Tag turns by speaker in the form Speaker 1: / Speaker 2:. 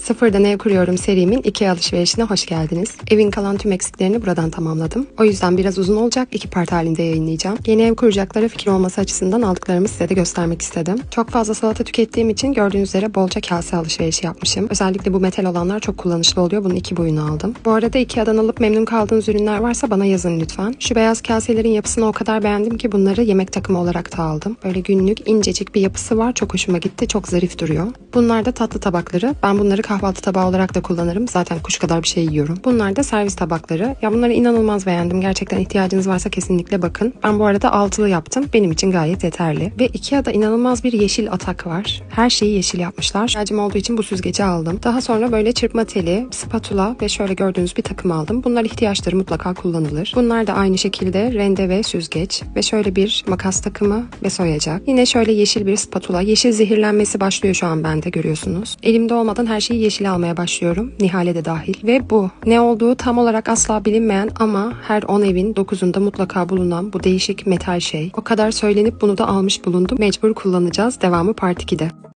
Speaker 1: Sıfırdan ev kuruyorum serimin iki alışverişine hoş geldiniz. Evin kalan tüm eksiklerini buradan tamamladım. O yüzden biraz uzun olacak iki part halinde yayınlayacağım. Yeni ev kuracaklara fikir olması açısından aldıklarımı size de göstermek istedim. Çok fazla salata tükettiğim için gördüğünüz üzere bolca kase alışverişi yapmışım. Özellikle bu metal olanlar çok kullanışlı oluyor. Bunun iki boyunu aldım. Bu arada Ikea'dan alıp memnun kaldığınız ürünler varsa bana yazın lütfen. Şu beyaz kaselerin yapısını o kadar beğendim ki bunları yemek takımı olarak da aldım. Böyle günlük incecik bir yapısı var. Çok hoşuma gitti. Çok zarif duruyor. Bunlar da tatlı tabakları. Ben bunları kahvaltı tabağı olarak da kullanırım. Zaten kuş kadar bir şey yiyorum. Bunlar da servis tabakları. Ya bunları inanılmaz beğendim. Gerçekten ihtiyacınız varsa kesinlikle bakın. Ben bu arada altılı yaptım. Benim için gayet yeterli. Ve Ikea'da inanılmaz bir yeşil atak var. Her şeyi yeşil yapmışlar. İhtiyacım olduğu için bu süzgeci aldım. Daha sonra böyle çırpma teli, spatula ve şöyle gördüğünüz bir takım aldım. Bunlar ihtiyaçları mutlaka kullanılır. Bunlar da aynı şekilde rende ve süzgeç ve şöyle bir makas takımı ve soyacak. Yine şöyle yeşil bir spatula. Yeşil zehirlenmesi başlıyor şu an bende görüyorsunuz. Elimde olmadan her şeyi yeşile almaya başlıyorum. Nihale de dahil. Ve bu. Ne olduğu tam olarak asla bilinmeyen ama her 10 evin 9'unda mutlaka bulunan bu değişik metal şey. O kadar söylenip bunu da almış bulundum. Mecbur kullanacağız. Devamı part 2'de.